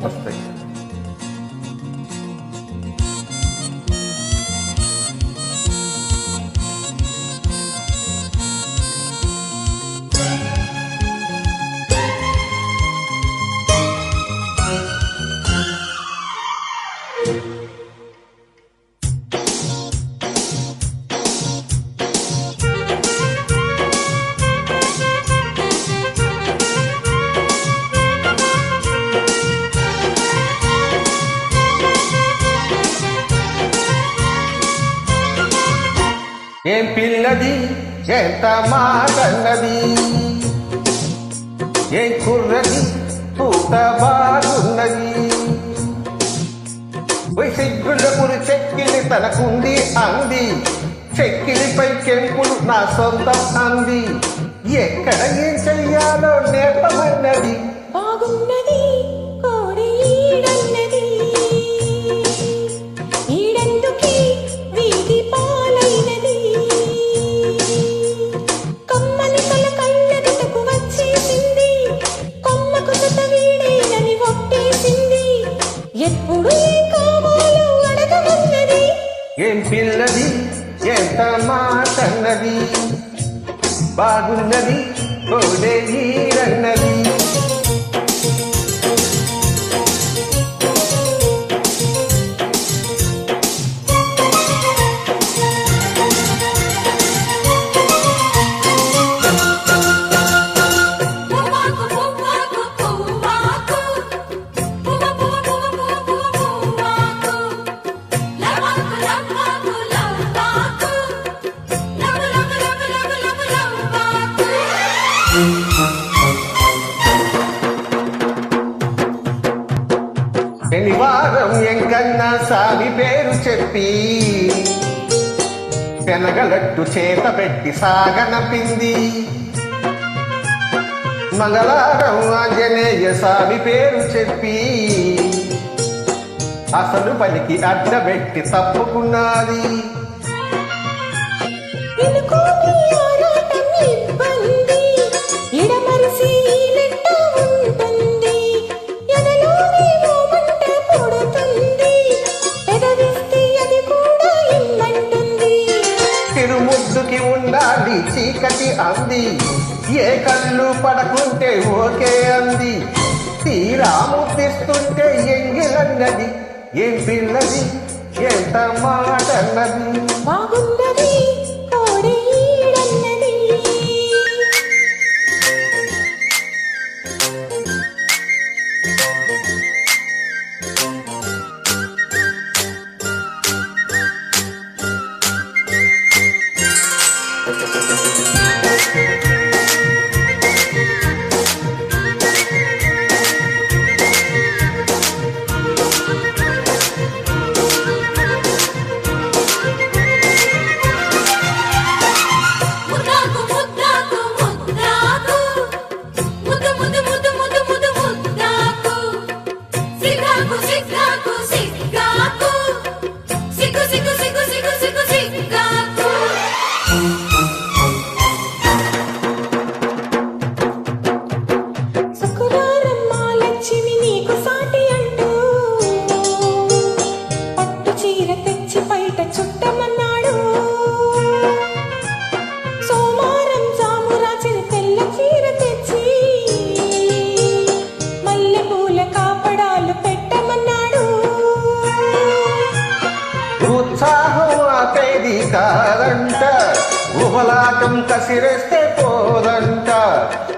bastante. ఏం పిల్లది? ఎంత మాటన్నది? ఏం కుర్రది? పూత బాగున్నది. సిగ్గుల చెక్కిలి తనకుంది అంది. చెక్కిలిపై కెంపులు నా సొంతం అంది. ఎక్కడ ఏం చెయ్యాలో నేర్పమన్నది. బాగున్నది. పిల్లది ఎంత మాటన్నది? బాగున్నది కోడే నీరన్నది ఎంకన్నా సామి పేరు చెప్పి పెనగలట్టు చేత పెట్టి సాగనపింది. మంగళారం ఆంజనేయ స్వామి పేరు చెప్పి అసలు పనికి అడ్డబెట్టి తప్పుకున్నది. అంది. ఏ కళ్ళు పడకుంటే ఓకే అంది. తీరా ముద్దిస్తుంటే ఎంగిలన్నది. ఏం పిల్లది? ఎంత మాటన్నది? కాదంట. ఉబలాటం కసిరేస్తే పోదంట.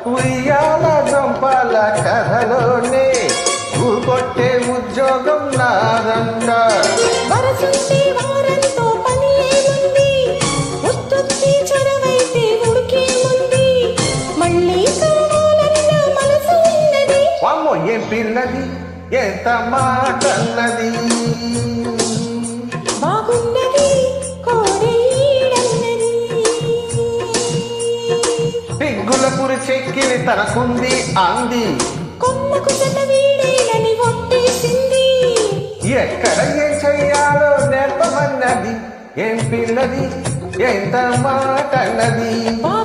ఉయ్యాల చంపాల కథలోనే ఊకొట్టే ఉద్యోగం నాదంట. వరసుంటే వారంతో పని ఏముంది? ఉత్తుత్తి తనకుంది అంది. కొమ్మకు ఒట్టేసింది ఎక్కడ ఏం చెయ్యాలో నేర్పమన్నది. ఏం పిల్లది? ఎంత మాటన్నది? బాగున్నది